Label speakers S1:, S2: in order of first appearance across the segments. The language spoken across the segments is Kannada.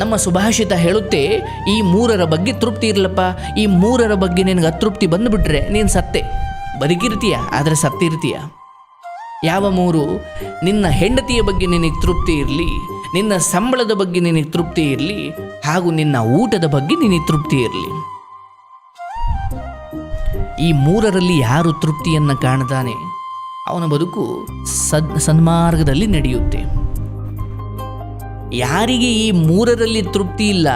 S1: ನಮ್ಮ ಸುಭಾಷಿತ ಹೇಳುತ್ತೆ, ಈ ಮೂರರ ಬಗ್ಗೆ ತೃಪ್ತಿ ಇರಲಪ್ಪ. ಈ ಮೂರರ ಬಗ್ಗೆ ನಿನಗೆ ಅತೃಪ್ತಿ ಬಂದುಬಿಟ್ರೆ ನೀನು ಸತ್ತೆ. ಬದುಕಿರ್ತೀಯ, ಆದರೆ ಸತ್ತಿರ್ತೀಯ ಯಾವ ಮೂರು? ನಿನ್ನ ಹೆಂಡತಿಯ ಬಗ್ಗೆ ನಿನಗೆ ತೃಪ್ತಿ ಇರಲಿ, ನಿನ್ನ ಸಂಬಳದ ಬಗ್ಗೆ ನಿನಗೆ ತೃಪ್ತಿ ಇರಲಿ, ಹಾಗೂ ನಿನ್ನ ಊಟದ ಬಗ್ಗೆ ನಿನಗೆ ತೃಪ್ತಿ ಇರಲಿ. ಈ ಮೂರರಲ್ಲಿ ಯಾರು ತೃಪ್ತಿಯನ್ನು ಕಾಣ್ತಾನೆ ಅವನ ಬದುಕು ಸದ್, ಸನ್ಮಾರ್ಗದಲ್ಲಿ ನಡೆಯುತ್ತೆ. ಯಾರಿಗೆ ಈ ಮೂರರಲ್ಲಿ ತೃಪ್ತಿ ಇಲ್ಲ?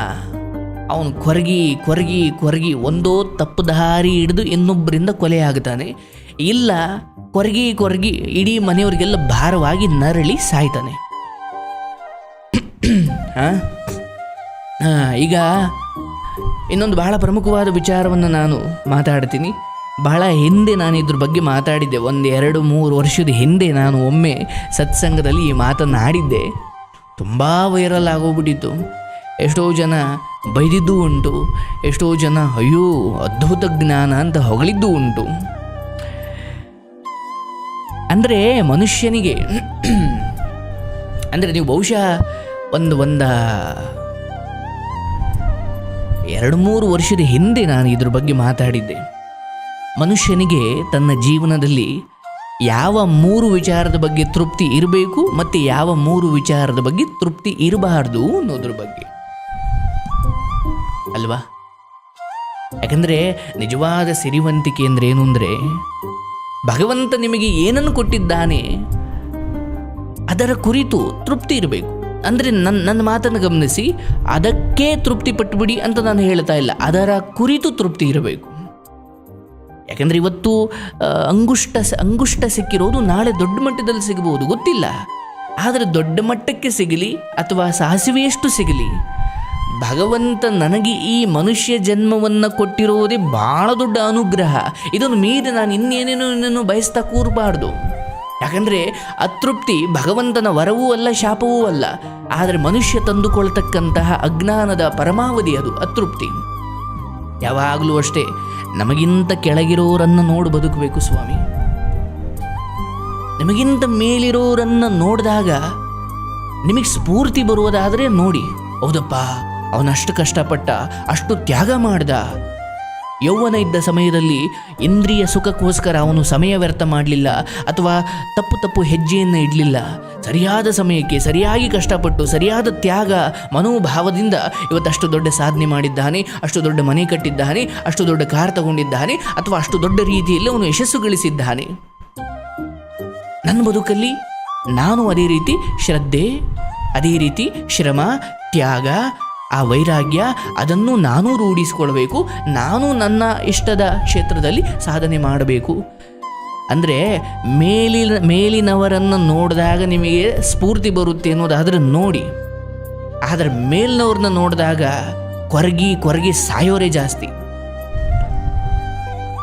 S1: ಅವನು ಕೊರಗಿ ಕೊರಗಿ ಕೊರಗಿ ಒಂದೋ ತಪ್ಪು ದಾರಿ ಹಿಡಿದು ಇನ್ನೊಬ್ಬರಿಂದ ಕೊಲೆ ಆಗ್ತಾನೆ. ಇಲ್ಲ ಕೊರಗಿ ಕೊರಗಿ ಇಡೀ ಮನೆಯವರಿಗೆಲ್ಲ ಭಾರವಾಗಿ ನರಳಿ ಸಾಯ್ತಾನೆ. ಹಾ? ಹಾಂ ಈಗ ಇನ್ನೊಂದು ಬಹಳ ಪ್ರಮುಖವಾದ ವಿಚಾರವನ್ನು ನಾನು ಮಾತಾಡ್ತೀನಿ. ಬಹಳ ಹಿಂದೆ ನಾನು ಇದ್ರ ಬಗ್ಗೆ ಮಾತಾಡಿದ್ದೆ. ಒಂದು ಎರಡು ಮೂರು ವರ್ಷದ ಹಿಂದೆ ನಾನು ಒಮ್ಮೆ ಸತ್ಸಂಗದಲ್ಲಿ ಈ ಮಾತನ್ನು ಆಡಿದ್ದೆ ತುಂಬ ವೈರಲ್ ಆಗೋಗ್ಬಿಟ್ಟಿತ್ತು. ಎಷ್ಟೋ ಜನ ಬೈದಿದ್ದು ಉಂಟು, ಎಷ್ಟೋ ಜನ ಅಯ್ಯೋ ಅದ್ಭುತ ಜ್ಞಾನ ಅಂತ ಹೊಗಳಿದ್ದು ಉಂಟು. ಅಂದರೆ ಮನುಷ್ಯನಿಗೆ, ಅಂದರೆ ನೀವು ಬಹುಶಃ ಒಂದು ಒಂದ ಎರಡು ಮೂರು ವರ್ಷದ ಹಿಂದೆ ನಾನು ಇದ್ರ ಬಗ್ಗೆ ಮಾತಾಡಿದ್ದೆ. ಮನುಷ್ಯನಿಗೆ ತನ್ನ ಜೀವನದಲ್ಲಿ ಯಾವ ಮೂರು ವಿಚಾರದ ಬಗ್ಗೆ ತೃಪ್ತಿ ಇರಬೇಕು ಮತ್ತು ಯಾವ ಮೂರು ವಿಚಾರದ ಬಗ್ಗೆ ತೃಪ್ತಿ ಇರಬಾರ್ದು ಅನ್ನೋದ್ರ ಬಗ್ಗೆ. ಅಲ್ವಾ? ಯಾಕಂದರೆ ನಿಜವಾದ ಸಿರಿವಂತಿಕೆ ಅಂದ್ರೆ ಏನು ಅಂದರೆ, ಭಗವಂತ ನಿಮಗೆ ಏನನ್ನು ಕೊಟ್ಟಿದ್ದಾನೆ, ಅದರ ಕುರಿತು ತೃಪ್ತಿ ಇರಬೇಕು. ಅಂದರೆ ನನ್ನ ನನ್ನ ಮಾತನ್ನು ಗಮನಿಸಿ, ಅದಕ್ಕೆ ತೃಪ್ತಿ ಪಟ್ಟುಬಿಡಿ ಅಂತ ನಾನು ಹೇಳ್ತಾ ಇಲ್ಲ. ಅದರ ಕುರಿತು ತೃಪ್ತಿ ಇರಬೇಕು. ಯಾಕಂದರೆ ಇವತ್ತು ಅಂಗುಷ್ಟ ಅಂಗುಷ್ಟ ಸಿಕ್ಕಿರೋದು ನಾಳೆ ದೊಡ್ಡ ಮಟ್ಟದಲ್ಲಿ ಸಿಗಬಹುದು ಗೊತ್ತಿಲ್ಲ. ಆದರೆ ದೊಡ್ಡ ಮಟ್ಟಕ್ಕೆ ಸಿಗಲಿ ಅಥವಾ ಸಾಸಿವೆಯಷ್ಟು ಸಿಗಲಿ, ಭಗವಂತ ನನಗೆ ಈ ಮನುಷ್ಯ ಜನ್ಮವನ್ನು ಕೊಟ್ಟಿರೋದೇ ಭಾಳ ದೊಡ್ಡ ಅನುಗ್ರಹ. ಇದನ್ನು ಮೀರಿ ನಾನು ಇನ್ನೇನೇನೋ, ಇನ್ನೇನು ಬಯಸ್ತಾ ಕೂರಬಾರ್ದು. ಯಾಕಂದರೆ ಅತೃಪ್ತಿ ಭಗವಂತನ ವರವೂ ಅಲ್ಲ, ಶಾಪವೂ ಅಲ್ಲ. ಆದರೆ ಮನುಷ್ಯ ತಂದುಕೊಳ್ತಕ್ಕಂತಹ ಅಜ್ಞಾನದ ಪರಮಾವಧಿ ಅದು, ಅತೃಪ್ತಿ. ಯಾವಾಗಲೂ ಅಷ್ಟೇ. ನಮಗಿಂತ ಕೆಳಗಿರೋರನ್ನು ನೋಡಿ ಬದುಕಬೇಕು ಸ್ವಾಮಿ. ನಿಮಗಿಂತ ಮೇಲಿರೋರನ್ನು ನೋಡಿದಾಗ ನಿಮಗೆ ಸ್ಫೂರ್ತಿ ಬರುವುದಾದರೆ ನೋಡಿ. ಹೌದಪ್ಪ, ಅವನಷ್ಟು ಕಷ್ಟಪಟ್ಟ, ಅಷ್ಟು ತ್ಯಾಗ ಮಾಡ್ದ ಯೌವನ ಇದ್ದ ಸಮಯದಲ್ಲಿ ಇಂದ್ರಿಯ ಸುಖಕ್ಕೋಸ್ಕರ ಅವನು ಸಮಯ ವ್ಯರ್ಥ ಮಾಡಲಿಲ್ಲ ಅಥವಾ ತಪ್ಪು ತಪ್ಪು ಹೆಜ್ಜೆಯನ್ನು ಇಡಲಿಲ್ಲ. ಸರಿಯಾದ ಸಮಯಕ್ಕೆ, ಸರಿಯಾಗಿ ಕಷ್ಟಪಟ್ಟು, ಸರಿಯಾದ ತ್ಯಾಗ ಮನೋಭಾವದಿಂದ ಇವತ್ತಷ್ಟು ದೊಡ್ಡ ಸಾಧನೆ ಮಾಡಿದ್ದಾನೆ, ಅಷ್ಟು ದೊಡ್ಡ ಮನೆ ಕಟ್ಟಿದ್ದಾನೆ, ಅಷ್ಟು ದೊಡ್ಡ ಕಾರ್ ತಗೊಂಡಿದ್ದಾನೆ, ಅಥವಾ ಅಷ್ಟು ದೊಡ್ಡ ರೀತಿಯಲ್ಲಿ ಅವನು ಯಶಸ್ಸು ಗಳಿಸಿದ್ದಾನೆ. ನನ್ನ ಬದುಕಲ್ಲಿ ನಾನು ಅದೇ ರೀತಿ ಶ್ರದ್ಧೆ, ಅದೇ ರೀತಿ ಶ್ರಮ, ತ್ಯಾಗ ಆ ವೈರಾಗ್ಯ ಅದನ್ನು ನಾನು ರೂಢಿಸಿಕೊಳ್ಬೇಕು, ನಾನು ನನ್ನ ಇಷ್ಟದ ಕ್ಷೇತ್ರದಲ್ಲಿ ಸಾಧನೆ ಮಾಡಬೇಕು. ಅಂದರೆ ಮೇಲಿನ, ಮೇಲಿನವರನ್ನು ನೋಡಿದಾಗ ನಿಮಗೆ ಸ್ಫೂರ್ತಿ ಬರುತ್ತೆ ಅನ್ನೋದಾದರೆ ನೋಡಿ. ಆದರೆ ಮೇಲಿನವ್ರನ್ನ ನೋಡಿದಾಗ ಕೊರಗಿ ಕೊರಗಿ ಸಾಯೋರೇ ಜಾಸ್ತಿ.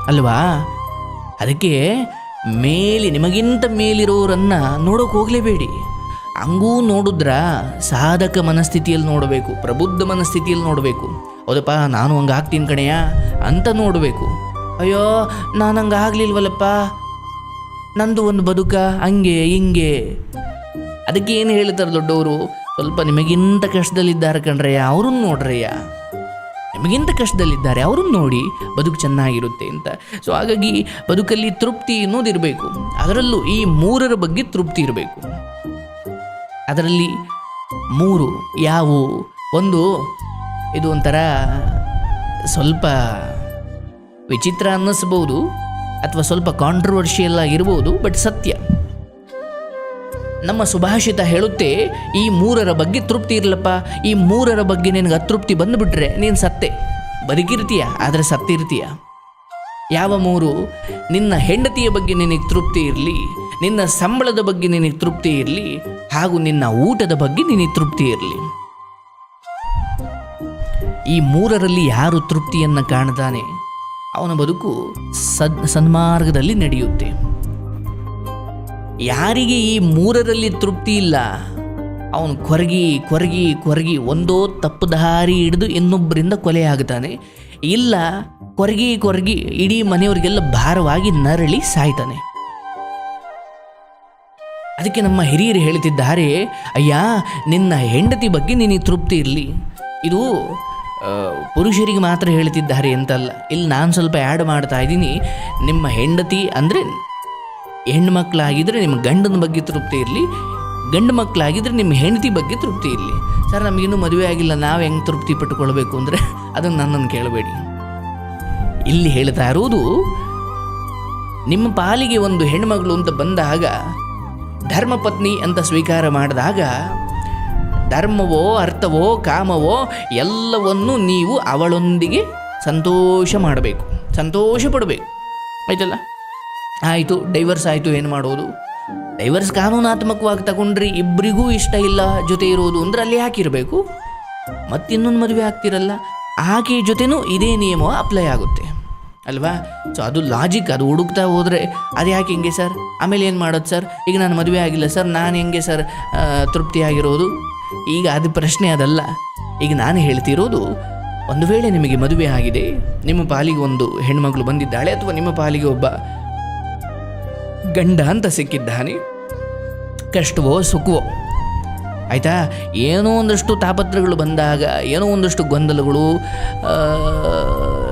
S1: ಅಲ್ವಾ? ಅದಕ್ಕೆ ಮೇಲಿ, ನಿಮಗಿಂತ ಮೇಲಿರೋರನ್ನು ನೋಡೋಕೆ ಹೋಗಲೇಬೇಡಿ. ಹಂಗೂ ನೋಡಿದ್ರ ಸಾಧಕ ಮನಸ್ಥಿತಿಯಲ್ಲಿ ನೋಡಬೇಕು, ಪ್ರಬುದ್ಧ ಮನಸ್ಥಿತಿಯಲ್ಲಿ ನೋಡಬೇಕು. ಹೌದಪ್ಪ, ನಾನು ಹಂಗೆ ಆಗ್ತೀನಿ ಕಣೆಯ, ಅಂತ ನೋಡಬೇಕು. ಅಯ್ಯೋ, ನಾನು ಹಂಗೆ ಆಗ್ಲಿಲ್ವಲ್ಲಪ್ಪ? ನಂದು ಒಂದು ಬದುಕ ಹಂಗೆ, ಹಿಂಗೆ. ಅದಕ್ಕೆ ಏನು ಹೇಳ್ತಾರೆ ದೊಡ್ಡವರು? ಸ್ವಲ್ಪ ನಿಮಗಿಂತ ಕಷ್ಟದಲ್ಲಿದ್ದಾರೆ ಕಣ್ರಯ್ಯ, ಅವ್ರನ್ನ ನೋಡ್ರಯ್ಯ. ನಿಮಗಿಂತ ಕಷ್ಟದಲ್ಲಿದ್ದಾರೆ, ಅವ್ರನ್ನ ನೋಡಿ ಬದುಕು ಚೆನ್ನಾಗಿರುತ್ತೆ ಅಂತ. ಸೊ ಹಾಗಾಗಿ ಬದುಕಲ್ಲಿ ತೃಪ್ತಿ ಅನ್ನೋದಿರಬೇಕು. ಅದರಲ್ಲೂ ಈ ಮೂರರ ಬಗ್ಗೆ ತೃಪ್ತಿ ಇರಬೇಕು. ಅದರಲ್ಲಿ ಮೂರು, ಯಾವುವು? ಒಂದು, ಇದು ಒಂಥರ ಸ್ವಲ್ಪ ವಿಚಿತ್ರ ಅನ್ನಿಸ್ಬೋದು, ಅಥವಾ ಸ್ವಲ್ಪ ಕಾಂಟ್ರವರ್ಷಿಯಲ್ ಆಗಿರ್ಬೋದು ಬಟ್ ಸತ್ಯ. ನಮ್ಮ ಸುಭಾಷಿತ ಹೇಳುತ್ತೆ, ಈ ಮೂರರ ಬಗ್ಗೆ ತೃಪ್ತಿ ಇರಲಪ್ಪ. ಈ ಮೂರರ ಬಗ್ಗೆ ನಿನಗೆ ಅತೃಪ್ತಿ ಬಂದುಬಿಟ್ರೆ ನೀನು ಸತ್ತೆ. ಬದುಕಿರ್ತೀಯ, ಆದರೆ ಸತ್ತಿರ್ತೀಯ. ಯಾವ ಮೂರು? ನಿನ್ನ ಹೆಂಡತಿಯ ಬಗ್ಗೆ ನಿನಗೆ ತೃಪ್ತಿ ಇರಲಿ. ನಿನ್ನ ಸಂಬಳದ ಬಗ್ಗೆ ನಿನಗೆ ತೃಪ್ತಿ ಇರಲಿ ಹಾಗೂ ನಿನ್ನ ಊಟದ ಬಗ್ಗೆ ನಿನಗೆ ತೃಪ್ತಿ ಇರಲಿ. ಈ ಮೂರರಲ್ಲಿ ಯಾರು ತೃಪ್ತಿಯನ್ನು ಕಾಣ್ತಾನೆ ಅವನ ಬದುಕು ಸದ್, ಸನ್ಮಾರ್ಗದಲ್ಲಿ ನಡೆಯುತ್ತೆ. ಯಾರಿಗೆ ಈ ಮೂರರಲ್ಲಿ ತೃಪ್ತಿ ಇಲ್ಲ, ಅವನು ಕೊರಗಿ ಕೊರಗಿ ಕೊರಗಿ ಒಂದೋ ತಪ್ಪು ದಾರಿ ಹಿಡಿದು ಇನ್ನೊಬ್ಬರಿಂದ ಕೊಲೆ ಆಗ್ತಾನೆ. ಇಲ್ಲ, ಕೊರಗಿ ಕೊರಗಿ ಇಡೀ ಮನೆಯವರಿಗೆಲ್ಲ ಭಾರವಾಗಿ ನರಳಿ ಸಾಯ್ತಾನೆ. ಅದಕ್ಕೆ ನಮ್ಮ ಹಿರಿಯರು ಹೇಳ್ತಿದ್ದಾರೆ ಅಯ್ಯ, ನಿನ್ನ ಹೆಂಡತಿ ಬಗ್ಗೆ ನಿನಗೆ ತೃಪ್ತಿ ಇರಲಿ. ಇದು ಪುರುಷರಿಗೆ ಮಾತ್ರ ಹೇಳ್ತಿದ್ದಾರೆ ಅಂತಲ್ಲ. ಇಲ್ಲಿ ನಾನು ಸ್ವಲ್ಪ ಆ್ಯಡ್ ಮಾಡ್ತಾ ಇದ್ದೀನಿ. ನಿಮ್ಮ ಹೆಂಡತಿ ಅಂದರೆ ಹೆಣ್ಣು ಮಕ್ಕಳಾಗಿದ್ದರೆ ನಿಮ್ಮ ಗಂಡನ ಬಗ್ಗೆ ತೃಪ್ತಿ ಇರಲಿ. ಗಂಡು ಮಕ್ಕಳಾಗಿದ್ದರೆ ನಿಮ್ಮ ಹೆಂಡತಿ ಬಗ್ಗೆ ತೃಪ್ತಿ ಇರಲಿ. ಸರ್, ನಮಗಿನ್ನೂ ಮದುವೆ ಆಗಿಲ್ಲ. ನಾವು ಹೆಂಗೆ ತೃಪ್ತಿ ಪಟ್ಟುಕೊಳ್ಬೇಕು ಅಂದರೆ, ಅದನ್ನು ನನ್ನನ್ನು ಕೇಳಬೇಡಿ. ಇಲ್ಲಿ ಹೇಳ್ತಾ ಇರೋದು ನಿಮ್ಮ ಪಾಲಿಗೆ ಒಂದು ಹೆಣ್ಮಗಳು ಅಂತ ಬಂದಾಗ ಧರ್ಮಪತ್ನಿ ಅಂತ ಸ್ವೀಕಾರ ಮಾಡಿದಾಗ, ಧರ್ಮವೋ, ಅರ್ಥವೋ, ಕಾಮವೋ, ಎಲ್ಲವನ್ನು ನೀವು ಅವಳೊಂದಿಗೆ ಸಂತೋಷ ಮಾಡಬೇಕು. ಸಂತೋಷ ಪಡಬೇಕು. ಆಯ್ತಲ್ಲ? ಆಯಿತು ಡೈವರ್ಸ್ ಆಯಿತು, ಏನು ಮಾಡೋದು? ಡೈವರ್ಸ್ ಕಾನೂನಾತ್ಮಕವಾಗಿ ತಗೊಂಡ್ರಿ ಇಬ್ಬರಿಗೂ ಇಷ್ಟ ಇಲ್ಲ ಜೊತೆ ಇರೋದು ಅಂದ್ರೆ ಅಲ್ಲಿ ಹಾಕಿರಬೇಕು. ಮತ್ತಿನ್ನೊಂದು ಮದುವೆ ಆಗ್ತಿರಲ್ಲ? ಆಕೆ ಜೊತೆನೂ ಇದೇ ನಿಯಮ ಅಪ್ಲೈ ಆಗುತ್ತೆ. ಅಲ್ವಾ? ಸೊ ಅದು ಲಾಜಿಕ್ ಅದು ಹುಡುಕ್ತಾ ಹೋದರೆ ಅದು ಯಾಕೆ ಹಿಂಗೆ ಸರ್ ಆಮೇಲೆ ಏನು ಮಾಡೋದು ಸರ್ ಈಗ ನಾನು ಮದುವೆ ಆಗಿಲ್ಲ ಸರ್ ನಾನು ಹೆಂಗೆ ಸರ್ ತೃಪ್ತಿಯಾಗಿರೋದು ಈಗ ಅದು ಪ್ರಶ್ನೆ ಅದಲ್ಲ. ಈಗ ನಾನು ಹೇಳ್ತಿರೋದು, ಒಂದು ವೇಳೆ ನಿಮಗೆ ಮದುವೆ ಆಗಿದೆ, ನಿಮ್ಮ ಪಾಲಿಗೆ ಒಂದು ಹೆಣ್ಮಗಳು ಬಂದಿದ್ದಾಳೆ ಅಥವಾ ನಿಮ್ಮ ಪಾಲಿಗೆ ಒಬ್ಬ ಗಂಡ ಅಂತ ಸಿಕ್ಕಿದ್ದಾನೆ? ಕಷ್ಟವೋ ಸುಖವೋ? ಆಯಿತಾ? ಏನೋ ಒಂದಷ್ಟು ತಾಪತ್ರಗಳು ಬಂದಾಗ, ಏನೋ ಒಂದಷ್ಟು ಗೊಂದಲಗಳು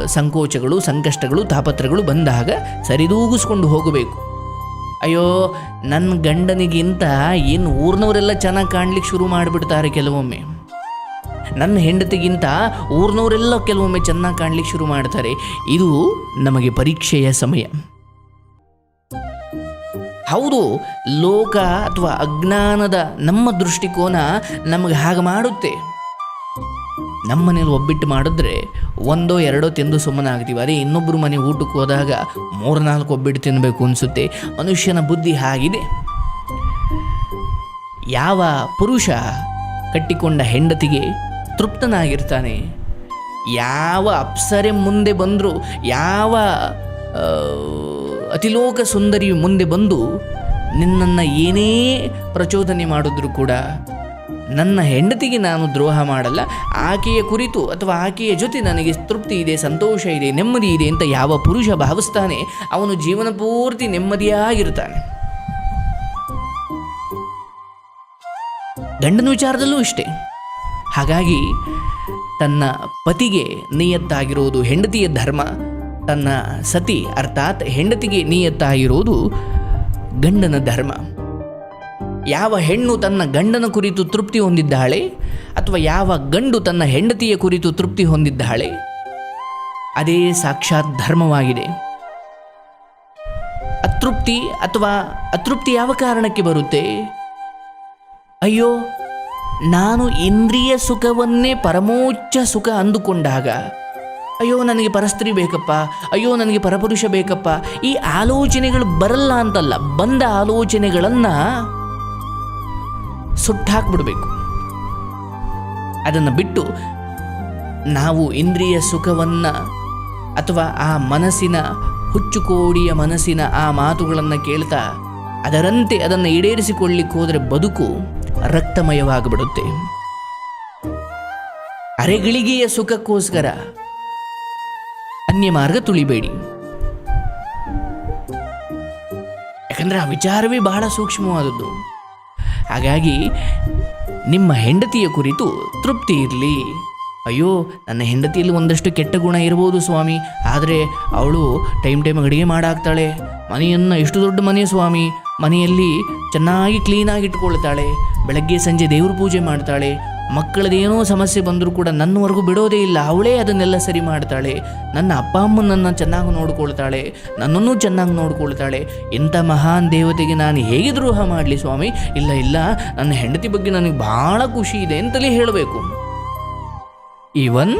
S1: ಸಂಕೋಚಗಳು, ಸಂಕಷ್ಟಗಳು, ತಾಪತ್ರಗಳು ಬಂದಾಗ ಸರಿದೂಗಿಸ್ಕೊಂಡು ಹೋಗಬೇಕು. ಅಯ್ಯೋ ನನ್ನ ಗಂಡನಿಗಿಂತ ಏನು ಊರಿನವರೆಲ್ಲ ಚೆನ್ನಾಗಿ ಕಾಣಲಿಕ್ಕೆ ಶುರು ಮಾಡಿಬಿಡ್ತಾರೆ ಕೆಲವೊಮ್ಮೆ. ನನ್ನ ಹೆಂಡತಿಗಿಂತ ಊರಿನವರೆಲ್ಲ ಕೆಲವೊಮ್ಮೆ ಚೆನ್ನಾಗಿ ಕಾಣಲಿಕ್ಕೆ ಶುರು ಮಾಡ್ತಾರೆ. ಇದು ನಮಗೆ ಪರೀಕ್ಷೆಯ ಸಮಯ. ಹೌದು, ಲೋಕ ಅಥವಾ ಅಜ್ಞಾನದ ನಮ್ಮ ದೃಷ್ಟಿಕೋನ ನಮಗೆ ಹಾಗೆ ಮಾಡುತ್ತೆ. ನಮ್ಮನೇಲಿ ಒಬ್ಬಿಟ್ಟು ಮಾಡಿದ್ರೆ ಒಂದೋ ಎರಡೋ ತಿಂದು ಸುಮ್ಮನಾಗ್ತೀವಿ. ಅದೇ ಇನ್ನೊಬ್ಬರು ಮನೆ ಊಟಕ್ಕೆ ಹೋದಾಗ ಮೂರ್ನಾಲ್ಕು ಒಬ್ಬಿಟ್ಟು ತಿನ್ನಬೇಕು ಅನಿಸುತ್ತೆ. ಮನುಷ್ಯನ ಬುದ್ಧಿ ಹಾಗಿದೆ. ಯಾವ ಪುರುಷ ಕಟ್ಟಿಕೊಂಡ ಹೆಂಡತಿಗೆ ತೃಪ್ತನಾಗಿರ್ತಾನೆ, ಯಾವ ಅಪ್ಸರೆ ಮುಂದೆ ಬಂದರೂ, ಯಾವ ಅತಿಲೋಕ ಸುಂದರಿಯು ಮುಂದೆ ಬಂದು ನಿನ್ನನ್ನು ಏನೇ ಪ್ರಚೋದನೆ ಮಾಡಿದ್ರು ಕೂಡ ನನ್ನ ಹೆಂಡತಿಗೆ ನಾನು ದ್ರೋಹ ಮಾಡಲ್ಲ. ಆಕೆಯ ಕುರಿತು ಅಥವಾ ಆಕೆಯ ಜೊತೆ ನನಗೆ ತೃಪ್ತಿ ಇದೆ, ಸಂತೋಷ ಇದೆ, ನೆಮ್ಮದಿ ಇದೆ ಅಂತ ಯಾವ ಪುರುಷ ಭಾವಿಸ್ತಾನೆ, ಅವನು ಜೀವನ ಪೂರ್ತಿ ನೆಮ್ಮದಿಯಾಗಿರ್ತಾನೆ ಗಂಡನ ವಿಚಾರದಲ್ಲೂ ಇಷ್ಟೇ. ಹಾಗಾಗಿ ತನ್ನ ಪತಿಗೆ ನಿಯತ್ತಾಗಿರುವುದು ಹೆಂಡತಿಯ ಧರ್ಮ ತನ್ನ ಸತಿ ಅರ್ಥಾತ್ ಹೆಂಡತಿಗೆ ನಿಯತ್ತಾಗಿರೋದು ಗಂಡನ ಧರ್ಮ. ಯಾವ ಹೆಣ್ಣು ತನ್ನ ಗಂಡನ ಕುರಿತು ತೃಪ್ತಿ ಹೊಂದಿದ್ದಾಳೆ ಅಥವಾ ಯಾವ ಗಂಡು ತನ್ನ ಹೆಂಡತಿಯ ಕುರಿತು ತೃಪ್ತಿ ಹೊಂದಿದ್ದಾಳೆ? ಅದೇ ಸಾಕ್ಷಾತ್ ಧರ್ಮವಾಗಿದೆ. ಅತೃಪ್ತಿ ಅಥವಾ ಅತೃಪ್ತಿ ಯಾವ ಕಾರಣಕ್ಕೆ ಬರುತ್ತೆ? ಅಯ್ಯೋ, ನಾನು ಇಂದ್ರಿಯ ಸುಖವನ್ನೇ ಪರಮೋಚ್ಚ ಸುಖ ಅಂದುಕೊಂಡಾಗ ಅಯ್ಯೋ, ನನಗೆ ಪರಸ್ತ್ರೀ ಬೇಕಪ್ಪ. ಅಯ್ಯೋ, ನನಗೆ ಪರಪುರುಷ ಬೇಕಪ್ಪ. ಈ ಆಲೋಚನೆಗಳು ಬರಲ್ಲ ಅಂತಲ್ಲ, ಬಂದ ಆಲೋಚನೆಗಳನ್ನು ಸುಟ್ಟಾಕ್ಬಿಡ್ಬೇಕು. ಅದನ್ನು ಬಿಟ್ಟು ನಾವು ಇಂದ್ರಿಯ ಸುಖವನ್ನು ಅಥವಾ ಆ ಮನಸ್ಸಿನ ಹುಚ್ಚುಕೋಡಿಯ ಮನಸ್ಸಿನ ಆ ಮಾತುಗಳನ್ನು ಕೇಳ್ತಾ ಅದರಂತೆ ಅದನ್ನು ಈಡೇರಿಸಿಕೊಳ್ಳಿಕ್ಕೆ ಹೋದರೆ ಬದುಕು ರಕ್ತಮಯವಾಗಿಬಿಡುತ್ತೆ. ಅರೆಗಳಿಗೆಯ ಸುಖಕ್ಕೋಸ್ಕರ ಅನ್ಯ ಮಾರ್ಗ ತುಳಿಬೇಡಿ. ಯಾಕಂದ್ರೆ ಆ ವಿಚಾರವೇ ಬಹಳ ಸೂಕ್ಷ್ಮವಾದದ್ದು. ಹಾಗಾಗಿ ನಿಮ್ಮ ಹೆಂಡತಿಯ ಕುರಿತು ತೃಪ್ತಿ ಇರಲಿ. ಅಯ್ಯೋ, ನನ್ನ ಹೆಂಡತಿಯಲ್ಲಿ ಒಂದಷ್ಟು ಕೆಟ್ಟ ಗುಣ ಇರ್ಬೋದು ಸ್ವಾಮಿ. ಆದರೆ ಅವಳು ಟೈಮ್ ಟೈಮ್ ಅಡುಗೆ ಮಾಡಾಕ್ತಾಳೆ. ಮನೆಯನ್ನು ಎಷ್ಟು ದೊಡ್ಡ ಮನೆ ಸ್ವಾಮಿ. ಮನೆಯಲ್ಲಿ ಚೆನ್ನಾಗಿ ಕ್ಲೀನಾಗಿ ಇಟ್ಕೊಳ್ತಾಳೆ. ಬೆಳಗ್ಗೆ ಸಂಜೆ ದೇವ್ರ ಪೂಜೆ ಮಾಡ್ತಾಳೆ. ಮಕ್ಕಳದೇನೋ ಸಮಸ್ಯೆ ಬಂದರೂ ಕೂಡ ನನ್ನವರೆಗೂ ಬಿಡೋದೇ ಇಲ್ಲ. ಅವಳೇ ಅದನ್ನೆಲ್ಲ ಸರಿ ಮಾಡ್ತಾಳೆ. ನನ್ನ ಅಪ್ಪ ಅಮ್ಮನನ್ನು ಚೆನ್ನಾಗಿ ನೋಡ್ಕೊಳ್ತಾಳೆ. ನನ್ನನ್ನು ಚೆನ್ನಾಗಿ ನೋಡ್ಕೊಳ್ತಾಳೆ. ಇಂಥ ಮಹಾನ್ ದೇವತೆಗೆ ನಾನು ಹೇಗೆ ದ್ರೋಹ ಮಾಡಲಿ ಸ್ವಾಮಿ? ಇಲ್ಲ ಇಲ್ಲ. ನನ್ನ ಹೆಂಡತಿ ಬಗ್ಗೆ ನನಗೆ ಭಾಳ ಖುಷಿ ಇದೆ ಅಂತಲೇ ಹೇಳಬೇಕು. ಈವನ್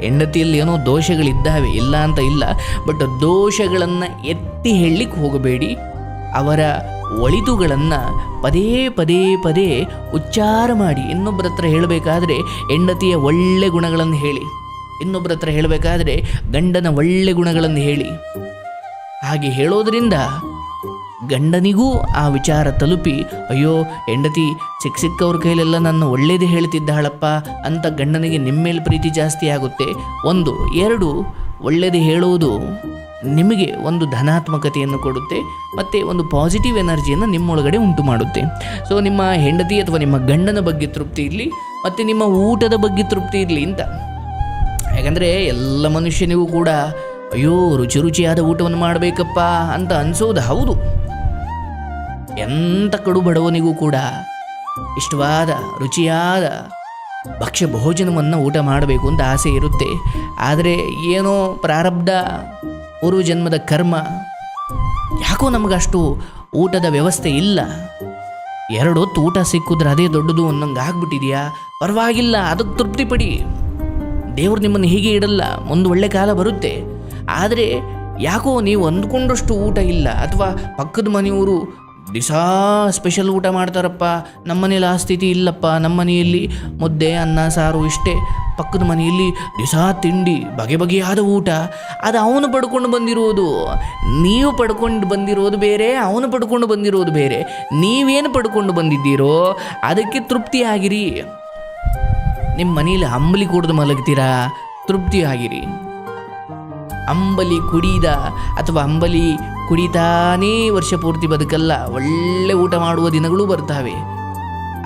S1: ಹೆಂಡತಿಯಲ್ಲಿ ಏನೋ ದೋಷಗಳಿದ್ದಾವೆ? ಇಲ್ಲ ಅಂತ ಇಲ್ಲ. ಬಟ್ ದೋಷಗಳನ್ನು ಎತ್ತಿ ಹೇಳಲಿಕ್ಕೆ ಹೋಗಬೇಡಿ. ಅವರ ಒಳಿತುಗಳನ್ನು ಪದೇ ಪದೇ ಪದೇ ಉಚ್ಚಾರ ಮಾಡಿ ಇನ್ನೊಬ್ಬರ ಹತ್ರ ಹೇಳಬೇಕಾದ್ರೆ ಹೆಂಡತಿಯ ಒಳ್ಳೆ ಗುಣಗಳನ್ನು ಹೇಳಿ. ಇನ್ನೊಬ್ಬರ ಹತ್ರ ಹೇಳಬೇಕಾದ್ರೆ ಗಂಡನ ಒಳ್ಳೆ ಗುಣಗಳನ್ನು ಹೇಳಿ. ಹಾಗೆ ಹೇಳೋದ್ರಿಂದ ಗಂಡನಿಗೂ ಆ ವಿಚಾರ ತಲುಪಿ, ಅಯ್ಯೋ ಹೆಂಡತಿ ಸಿಕ್ಕ ಸಿಕ್ಕವ್ರ ಕೈಲೆಲ್ಲ ನನ್ನ ಒಳ್ಳೇದೇ ಹೇಳ್ತಿದ್ದಾಳಪ್ಪ ಅಂತ ಗಂಡನಿಗೆ ನಿಮ್ಮೇಲೆ ಪ್ರೀತಿ ಜಾಸ್ತಿ ಆಗುತ್ತೆ. ಒಂದು, ಎರಡು, ಒಳ್ಳೇದು ಹೇಳುವುದು ನಿಮಗೆ ಒಂದು ಧನಾತ್ಮಕತೆಯನ್ನು ಕೊಡುತ್ತೆ, ಮತ್ತು ಒಂದು ಪಾಸಿಟಿವ್ ಎನರ್ಜಿಯನ್ನು ನಿಮ್ಮೊಳಗಡೆ ಉಂಟು ಮಾಡುತ್ತೆ. ಸೊ ನಿಮ್ಮ ಹೆಂಡತಿ ಅಥವಾ ನಿಮ್ಮ ಗಂಡನ ಬಗ್ಗೆ ತೃಪ್ತಿ ಇರಲಿ, ಮತ್ತು ನಿಮ್ಮ ಊಟದ ಬಗ್ಗೆ ತೃಪ್ತಿ ಇರಲಿ ಅಂತ. ಯಾಕಂದರೆ ಎಲ್ಲ ಮನುಷ್ಯನಿಗೂ ಕೂಡ, ಅಯ್ಯೋ, ರುಚಿ ರುಚಿಯಾದ ಊಟವನ್ನು ಮಾಡಬೇಕಪ್ಪ ಅಂತ ಅನಿಸೋದು ಹೌದು. ಎಂಥ ಕಡು ಬಡವನಿಗೂ ಕೂಡ ಇಷ್ಟವಾದ, ರುಚಿಯಾದ ಭಕ್ಷ್ಯ ಭೋಜನವನ್ನು ಊಟ ಮಾಡಬೇಕು ಅಂತ ಆಸೆ ಇರುತ್ತೆ. ಆದರೆ ಏನೋ ಪ್ರಾರಬ್ಧ ಪೂರ್ವ ಜನ್ಮದ ಕರ್ಮ. ಯಾಕೋ ನಮಗಷ್ಟು ಊಟದ ವ್ಯವಸ್ಥೆ ಇಲ್ಲ. ಎರಡು ಹೊತ್ತು ಊಟ ಸಿಕ್ಕಿದ್ರೆ ಅದೇ ದೊಡ್ಡದು ಅನ್ನಂಗೆ ಆಗ್ಬಿಟ್ಟಿದೆಯಾ? ಪರವಾಗಿಲ್ಲ, ಅದಕ್ಕೆ ತೃಪ್ತಿ ಪಡಿ ದೇವ್ರು ನಿಮ್ಮನ್ನು ಹೀಗೆ ಇಡಲ್ಲ, ಒಂದು ಒಳ್ಳೆ ಕಾಲ ಬರುತ್ತೆ. ಆದರೆ ಯಾಕೋ ನೀವು ಅಂದ್ಕೊಂಡಷ್ಟು ಊಟ ಇಲ್ಲ, ಅಥವಾ ಪಕ್ಕದ ಮನೆಯವರು ದಿಸಾ ಸ್ಪೆಷಲ್ ಊಟ ಮಾಡ್ತಾರಪ್ಪ. ನಮ್ಮ ಮನೇಲಿ ಆ ಸ್ಥಿತಿ ಇಲ್ಲಪ್ಪ. ನಮ್ಮ ಮನೆಯಲ್ಲಿ ಮುದ್ದೆ, ಅನ್ನ, ಸಾರು ಇಷ್ಟೇ. ಪಕ್ಕದ ಮನೆಯಲ್ಲಿ ದಿಸಾ ತಿಂಡಿ, ಬಗೆ ಬಗೆಯಾದ ಊಟ. ಅದು ಅವನು ಪಡ್ಕೊಂಡು ಬಂದಿರೋದು. ನೀವು ಪಡ್ಕೊಂಡು ಬಂದಿರೋದು ಬೇರೆ, ಅವನು ಪಡ್ಕೊಂಡು ಬಂದಿರೋದು ಬೇರೆ. ನೀವೇನು ಪಡ್ಕೊಂಡು ಬಂದಿದ್ದೀರೋ ಅದಕ್ಕೆ ತೃಪ್ತಿಯಾಗಿರಿ. ನಿಮ್ಮ ಮನೆಯಲ್ಲಿ ಅಂಬಲಿ ಕುಡಿದು ಮಲಗ್ತೀರಾ? ತೃಪ್ತಿ ಆಗಿರಿ ಅಂಬಲಿ ಕುಡಿದ ಅಥವಾ ಅಂಬಲಿ ಕುಡಿತಾನೇ ವರ್ಷ ಪೂರ್ತಿ ಬದುಕಲ್ಲ, ಒಳ್ಳೆ ಊಟ ಮಾಡುವ ದಿನಗಳು ಬರ್ತಾವೆ.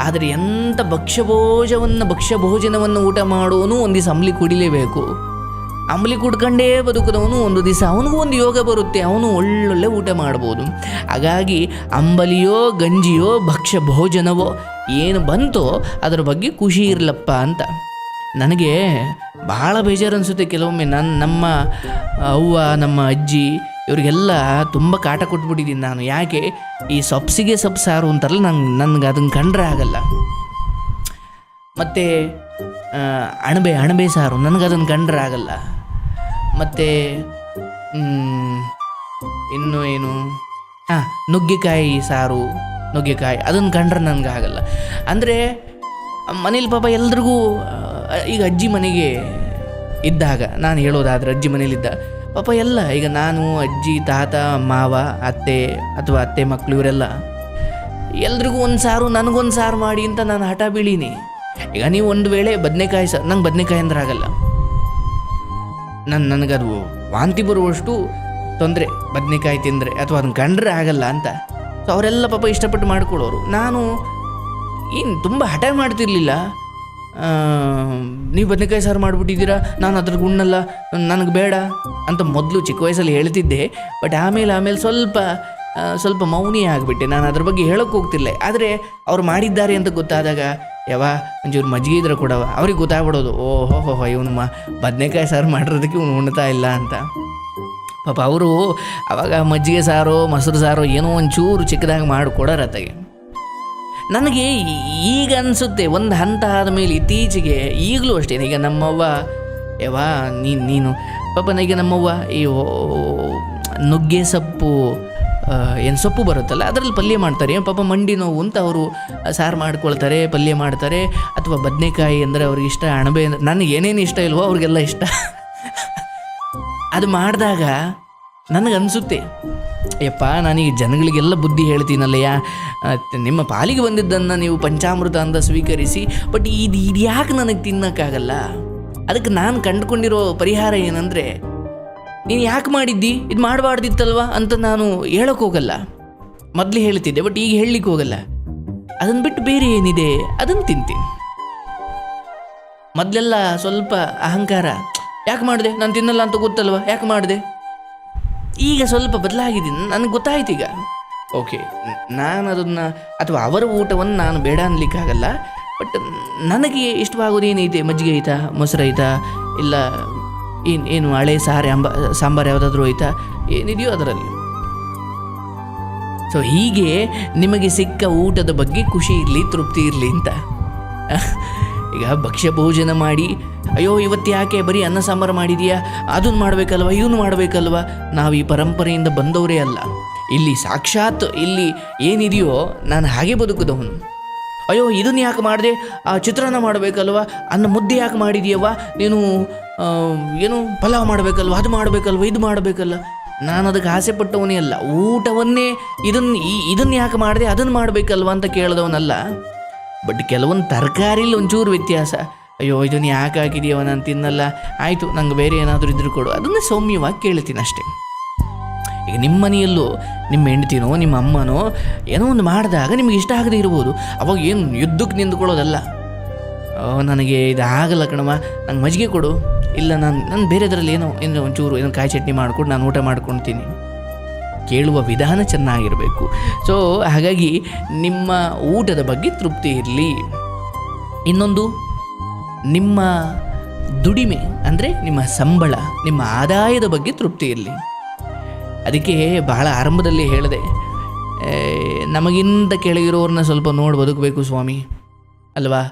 S1: ಆದರೆ ಎಂಥ ಭಕ್ಷ್ಯಭೋಜವನ್ನು, ಭಕ್ಷ್ಯಭೋಜನವನ್ನು ಊಟ ಮಾಡೋನು ಒಂದು ದಿವಸ ಅಂಬಲಿ ಕುಡಿಲೇಬೇಕು. ಅಂಬಲಿ ಕುಡ್ಕಂಡೇ ಬದುಕಿದವನು ಒಂದು ದಿವಸ ಅವನಿಗೂ ಒಂದು ಯೋಗ ಬರುತ್ತೆ, ಅವನು ಒಳ್ಳೊಳ್ಳೆ ಊಟ ಮಾಡ್ಬೋದು. ಹಾಗಾಗಿ ಅಂಬಲಿಯೋ, ಗಂಜಿಯೋ ಭಕ್ಷ್ಯ ಭೋಜನವೋ ಏನು ಬಂತೋ ಅದರ ಬಗ್ಗೆ ಖುಷಿ ಇರಲಪ್ಪ ಅಂತ. ನನಗೆ ಭಾಳ ಬೇಜಾರು ಅನಿಸುತ್ತೆ ಕೆಲವೊಮ್ಮೆ ನನ್ನ ನಮ್ಮ ಅವ್ವ, ನಮ್ಮ ಅಜ್ಜಿ ಇವರಿಗೆಲ್ಲ ತುಂಬ ಕಾಟ ಕೊಟ್ಬಿಟ್ಟಿದ್ದೀನಿ ನಾನು. ಯಾಕೆ? ಈ ಸೊಪ್ಸಿಗೆ ಸೊಪ್ಪು ಸಾರು ಅಂತಾರಲ್ಲ, ನಂಗೆ, ನನಗೆ ಅದನ್ನು ಕಂಡ್ರೆ ಆಗಲ್ಲ. ಮತ್ತು ಅಣಬೆ ಅಣಬೆ ಸಾರು, ನನಗೆ ಅದನ್ನು ಕಂಡ್ರೆ ಆಗಲ್ಲ. ಮತ್ತು ಇನ್ನು ಏನು? ಹಾಂ, ನುಗ್ಗೆಕಾಯಿ ಸಾರು, ನುಗ್ಗೆಕಾಯಿ ಅದನ್ನು ಕಂಡ್ರೆ ನನಗೆ ಆಗಲ್ಲ. ಅಂದರೆ, ಮನೇಲಿ ಪಾಪ ಎಲ್ರಿಗೂ ಈಗ ಅಜ್ಜಿ ಮನೆಗೆ ಇದ್ದಾಗ, ನಾನು ಹೇಳೋದಾದ್ರೆ ಅಜ್ಜಿ ಮನೇಲಿದ್ದ ಪಾಪ ಎಲ್ಲ, ಈಗ ನಾನು, ಅಜ್ಜಿ, ತಾತ, ಮಾವ, ಅತ್ತೆ ಅಥವಾ ಅತ್ತೆ ಮಕ್ಕಳು ಇವರೆಲ್ಲ, ಎಲ್ರಿಗೂ ಒಂದು ಸಾರು, ನನಗೊಂದು ಸಾರು ಮಾಡಿ ಅಂತ ನಾನು ಹಠ ಬೀಳೀನಿ. ಈಗ ನೀವು ಒಂದು ವೇಳೆ ಬದನೆಕಾಯಿ ಸರ್ ನಂಗೆ ಬದನೆಕಾಯಿ ಅಂದ್ರೆ ಆಗಲ್ಲ. ನನ್ನ ನನಗದು ವಾಂತಿ ಬರುವಷ್ಟು ತೊಂದರೆ, ಬದನೆಕಾಯಿ ತಿಂದರೆ ಅಥವಾ ಅದನ್ನು ಕಂಡ್ರೆ ಆಗಲ್ಲ ಅಂತ. ಸೊ ಅವರೆಲ್ಲ ಪಾಪ ಇಷ್ಟಪಟ್ಟು ಮಾಡ್ಕೊಳ್ಳೋರು ನಾನು ಏನು ತುಂಬ ಹಠ ಮಾಡ್ತಿರ್ಲಿಲ್ಲ. ನೀವು ಬದನೆಕಾಯಿ ಸಾರು ಮಾಡಿಬಿಟ್ಟಿದ್ದೀರಾ? ನಾನು ಅದ್ರ ಗುಣ್ಣಲ್ಲ. ನನಗೆ ಬೇಡ ಅಂತ ಮೊದಲು ಚಿಕ್ಕ ವಯಸ್ಸಲ್ಲಿ ಹೇಳ್ತಿದ್ದೆ. ಬಟ್ ಆಮೇಲೆ ಆಮೇಲೆ ಸ್ವಲ್ಪ ಸ್ವಲ್ಪ ಮೌನಿ ಆಗಿಬಿಟ್ಟೆ. ನಾನು ಅದ್ರ ಬಗ್ಗೆ ಹೇಳೋಕೆ ಹೋಗ್ತಿಲ್ಲ ಆದರೆ ಅವ್ರು ಮಾಡಿದ್ದಾರೆ ಅಂತ ಗೊತ್ತಾದಾಗ ಯಾವ ಒಂಚೂರು ಮಜ್ಜಿಗೆ ಇದ್ರೆ ಕೊಡವ ಅವ್ರಿಗೆ ಗೊತ್ತಾಗ್ಬಿಡೋದು. ಓಹೋ ಹೋ ಇವನು ಮ, ಬದನೆಕಾಯಿ ಸಾರು ಮಾಡಿರೋದಕ್ಕೆ ಇವನು ಉಣ್ತಾ ಇಲ್ಲ ಅಂತ. ಪಾಪ ಅವರು ಅವಾಗ ಮಜ್ಜಿಗೆ ಸಾರೋ, ಮೊಸರು ಸಾರೋ ಏನೋ ಒಂಚೂರು ಚಿಕ್ಕದಾಗಿ ಮಾಡಿ ಕೊಡೋರತ್ತಾಗೆ ನನಗೆ ಈಗ ಅನಿಸುತ್ತೆ, ಒಂದು ಹಂತ ಆದಮೇಲೆ ಇತ್ತೀಚೆಗೆ ಈಗಲೂ ಅಷ್ಟೇ. ಈಗ ನಮ್ಮವ್ವ ಯವಾ ನೀನು ನೀನು ಪಾಪ ಈಗ ನಮ್ಮವ್ವ, ಈ ನುಗ್ಗೆ ಸೊಪ್ಪು ಏನು ಸೊಪ್ಪು ಬರುತ್ತಲ್ಲ, ಅದರಲ್ಲಿ ಪಲ್ಯ ಮಾಡ್ತಾರೆ. ಪಾಪ ಮಂಡಿ ನೋವು ಅಂತ ಅವರು ಸಾರು ಮಾಡ್ಕೊಳ್ತಾರೆ, ಪಲ್ಯ ಮಾಡ್ತಾರೆ, ಅಥವಾ ಬದನೆಕಾಯಿ ಅಂದರೆ ಅವ್ರಿಗೆ ಇಷ್ಟ, ಅಣಬೆ, ನನಗೆ ಏನೇನು ಇಷ್ಟ ಇಲ್ವೋ ಅವ್ರಿಗೆಲ್ಲ ಇಷ್ಟ. ಅದು ಮಾಡಿದಾಗ ನನಗನ್ಸುತ್ತೆ. ಯಪ್ಪ ನಾನೀಗ ಜನಗಳಿಗೆಲ್ಲ ಬುದ್ಧಿ ಹೇಳ್ತೀನಲ್ಲಯ್ಯ. ನಿಮ್ಮ ಪಾಲಿಗೆ ಬಂದಿದ್ದನ್ನು ನೀವು ಪಂಚಾಮೃತ ಅಂತ ಸ್ವೀಕರಿಸಿ, ಬಟ್ ಇದು ಇದು ಯಾಕೆ ನನಗೆ ತಿನ್ನೋಕ್ಕಾಗಲ್ಲ? ಅದಕ್ಕೆ ನಾನು ಕಂಡುಕೊಂಡಿರೋ ಪರಿಹಾರ ಏನಂದರೆ, ನೀನು ಯಾಕೆ ಮಾಡಿದ್ದಿ? ಇದು ಮಾಡಬಾರ್ದಿತ್ತಲ್ವ ಅಂತ ನಾನು ಹೇಳೋಕೆ ಹೋಗಲ್ಲ. ಮೊದಲು ಹೇಳ್ತಿದ್ದೆ, ಬಟ್ ಈಗ ಹೇಳಲಿಕ್ಕೆ ಹೋಗಲ್ಲ. ಅದನ್ನು ಬಿಟ್ಟು ಬೇರೆ ಏನಿದೆ? ಅದನ್ನು ತಿಂತೀನಿ. ಮೊದಲೆಲ್ಲ ಸ್ವಲ್ಪ ಅಹಂಕಾರ. ಯಾಕೆ ಮಾಡಿದೆ? ನಾನು ತಿನ್ನಲ್ಲ ಅಂತ ಗೊತ್ತಲ್ವ? ಯಾಕೆ ಮಾಡಿದೆ? ಈಗ ಸ್ವಲ್ಪ ಬದಲಾಗಿದ್ದೀನಿ. ನನಗೆ ಗೊತ್ತಾಯ್ತು ಈಗ. ಓಕೆ. ನಾನು ಅದನ್ನು ಅಥವಾ ಅವರ ಊಟವನ್ನು ನಾನು ಬೇಡ ಅನ್ಲಿಕ್ಕಾಗಲ್ಲ. ಬಟ್ ನನಗೆ ಇಷ್ಟವಾಗೋದು ಏನೈತೆ ಮಜ್ಜಿಗೆ ಐತಾ? ಮೊಸರು ಐತಾ? ಇಲ್ಲ ಏನು ಏನು ಹಳೆ ಸಾರು ಅಂಬ, ಸಾಂಬಾರು ಯಾವುದಾದ್ರೂ ಐತಾ? ಏನಿದೆಯೋ ಅದರಲ್ಲಿ. ಸೊ ಹೀಗೆ ನಿಮಗೆ ಸಿಕ್ಕ ಊಟದ ಬಗ್ಗೆ ಖುಷಿ ಇರಲಿ, ತೃಪ್ತಿ ಇರಲಿ ಅಂತ. ಈಗ ಭಕ್ಷ್ಯ ಭೋಜನ ಮಾಡಿ, ಅಯ್ಯೋ, ಇವತ್ತು ಯಾಕೆ ಬರೀ ಅನ್ನ ಸಾಂಬಾರು ಮಾಡಿದೀಯಾ? ಅದನ್ನು ಮಾಡಬೇಕಲ್ವ, ಇವನು ಮಾಡಬೇಕಲ್ವ? ನಾವು ಈ ಪರಂಪರೆಯಿಂದ ಬಂದವರೇ ಅಲ್ಲ. ಇಲ್ಲಿ ಸಾಕ್ಷಾತ್ ಇಲ್ಲಿ ಏನಿದೆಯೋ ನಾನು ಹಾಗೆ ಬದುಕಿದವನು. ಅಯ್ಯೋ ಇದನ್ನು ಯಾಕೆ ಮಾಡಿದೆ? ಆ ಚಿತ್ರಾನ್ನ ಮಾಡಬೇಕಲ್ವ? ಅನ್ನ ಮುದ್ದೆ ಯಾಕೆ ಮಾಡಿದೀಯವ್ವ? ನೀನು ಏನು ಪಲಾವ್ ಮಾಡಬೇಕಲ್ವ? ಅದು ಮಾಡಬೇಕಲ್ವ? ಇದು ಮಾಡಬೇಕಲ್ಲ? ನಾನು ಅದಕ್ಕೆ ಆಸೆ ಪಟ್ಟವನೇ ಅಲ್ಲ. ಊಟವನ್ನೇ ಇದನ್ನು ಈ ಇದನ್ನು ಯಾಕೆ ಮಾಡಿದೆ? ಅದನ್ನು ಮಾಡಬೇಕಲ್ವ ಅಂತ ಕೇಳಿದವನಲ್ಲ. ಬಟ್ ಕೆಲವೊಂದು ತರಕಾರಿಲಿ ಒಂಚೂರು ವ್ಯತ್ಯಾಸ. ಅಯ್ಯೋ, ಇದನ್ನು ಯಾಕೆ ಹಾಕಿದೀಯವ ನಾನು ತಿನ್ನಲ್ಲ. ಆಯಿತು, ನಂಗೆ ಬೇರೆ ಏನಾದರೂ ಇದ್ರೂ ಕೊಡು. ಅದನ್ನೇ ಸೌಮ್ಯವಾಗಿ ಕೇಳ್ತೀನಿ ಅಷ್ಟೇ. ಈಗ ನಿಮ್ಮ ಮನೆಯಲ್ಲೂ ನಿಮ್ಮ ಹೆಂಡ್ತಿನೋ ನಿಮ್ಮ ಅಮ್ಮನೋ, ಏನೋ ಒಂದು ಮಾಡಿದಾಗ ನಿಮಗೆ ಇಷ್ಟ ಆಗದೆ ಇರ್ಬೋದು. ಅವಾಗ ಏನು ಯುದ್ಧಕ್ಕೆ ನಿಂತ್ಕೊಳ್ಳೋದಲ್ಲ. ಓ, ನನಗೆ ಇದು ಆಗಲ್ಲ ಕಣಮ್ಮ ನಂಗೆ ಮಜ್ಜಿಗೆ ಕೊಡು. ಇಲ್ಲ, ನಾನು ನಾನು ಬೇರೆದ್ರಲ್ಲಿ ಏನೋ ಏನೋ ಒಂಚೂರು, ಏನೋ ಕಾಯಿ ಚಟ್ನಿ ಮಾಡ್ಕೊಂಡು ನಾನು ಊಟ ಮಾಡ್ಕೊಳ್ತೀನಿ ಕೇಳುವ ವಿಧಾನ ಚೆನ್ನಾಗಿರಬೇಕು. ಸೊ ಹಾಗಾಗಿ ನಿಮ್ಮ ಊಟದ ಬಗ್ಗೆ ತೃಪ್ತಿ ಇರಲಿ. ಇನ್ನೊಂದು, ನಿಮ್ಮ ದುಡಿಮೆ ಅಂದರೆ ನಿಮ್ಮ ಸಂಬಳ, ನಿಮ್ಮ ಆದಾಯದ ಬಗ್ಗೆ ತೃಪ್ತಿ ಇರಲಿ. ಅದಕ್ಕೆ ಬಹಳ ಆರಂಭದಲ್ಲಿ ಹೇಳಿದೆ ನಮಗಿಂತ ಕೆಳಗಿರೋರನ್ನ ಸ್ವಲ್ಪ ನೋಡಿ ಬದುಕಬೇಕು ಸ್ವಾಮಿ. ಅಲ್ವಾ?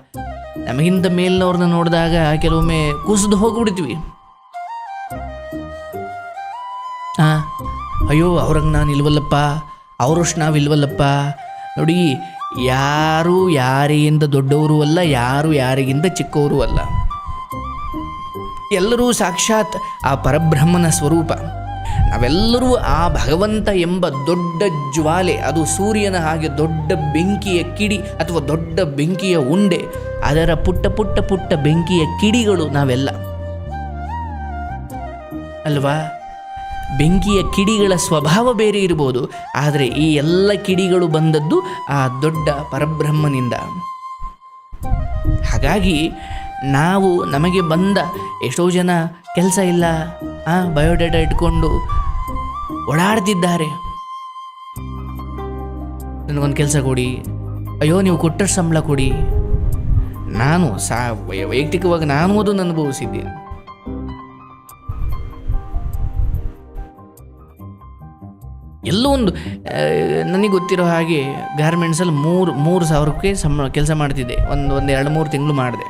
S1: ನಮಗಿಂತ ಮೇಲಿನವ್ರನ್ನ ನೋಡಿದಾಗ ಕೆಲವೊಮ್ಮೆ ಕುಸಿದು ಹೋಗ್ಬಿಡ್ತೀವಿ. ಅಯ್ಯೋ, ಅವ್ರಂಗೆ ನಾನು ಇಲ್ವಲ್ಲಪ್ಪ. ಅವರಷ್ಟು ನಾವು ಇಲ್ವಲ್ಲಪ್ಪ. ನೋಡಿ, ಯಾರು ಯಾರಿಗಿಂತ ದೊಡ್ಡವರು ಅಲ್ಲ, ಯಾರು ಯಾರಿಗಿಂತ ಚಿಕ್ಕವರು ಅಲ್ಲ. ಎಲ್ಲರೂ ಸಾಕ್ಷಾತ್ ಆ ಪರಬ್ರಹ್ಮನ ಸ್ವರೂಪ. ನಾವೆಲ್ಲರೂ ಆ ಭಗವಂತ ಎಂಬ ದೊಡ್ಡ ಜ್ವಾಲೆ, ಅದು ಸೂರ್ಯನ ಹಾಗೆ ದೊಡ್ಡ ಬೆಂಕಿಯ ಕಿಡಿ ಅಥವಾ ದೊಡ್ಡ ಬೆಂಕಿಯ ಉಂಡೆ, ಅದರ ಪುಟ್ಟ ಪುಟ್ಟ ಪುಟ್ಟ ಬೆಂಕಿಯ ಕಿಡಿಗಳು ನಾವೆಲ್ಲ. ಅಲ್ವಾ? ಬೆಂಕಿಯ ಕಿಡಿಗಳ ಸ್ವಭಾವ ಬೇರೆ ಇರ್ಬೋದು. ಆದರೆ ಈ ಎಲ್ಲ ಕಿಡಿಗಳು ಬಂದದ್ದು ಆ ದೊಡ್ಡ ಪರಬ್ರಹ್ಮನಿಂದ. ಹಾಗಾಗಿ ನಾವು ನಮಗೆ ಬಂದ ಎಷ್ಟೋ ಜನ ಕೆಲಸ ಇಲ್ಲ, ಆ ಬಯೋಡೇಟಾ ಇಟ್ಕೊಂಡು ಓಡಾಡ್ತಿದ್ದಾರೆ. ನನಗೊಂದು ಕೆಲಸ ಕೊಡಿ. ಅಯ್ಯೋ, ನೀವು ಕೊಟ್ಟಷ್ಟು ಸಂಬಳ ಕೊಡಿ. ನಾನು ಸಾ ವೈಯಕ್ತಿಕವಾಗಿ ನಾನು ಅದನ್ನು ಅನುಭವಿಸಿದ್ದೀನಿ ಎಲ್ಲೋ ಒಂದು ನನಗೆ ಗೊತ್ತಿರೋ ಹಾಗೆ ಗಾರ್ಮೆಂಟ್ಸಲ್ಲಿ ಮೂರು ಮೂರು ಸಾವಿರಕ್ಕೆ ಸಂಬಳ, ಕೆಲಸ ಮಾಡ್ತಿದ್ದೆ. ಒಂದು ಒಂದು ಎರಡು, ಮೂರು ತಿಂಗಳು ಮಾಡಿದೆ.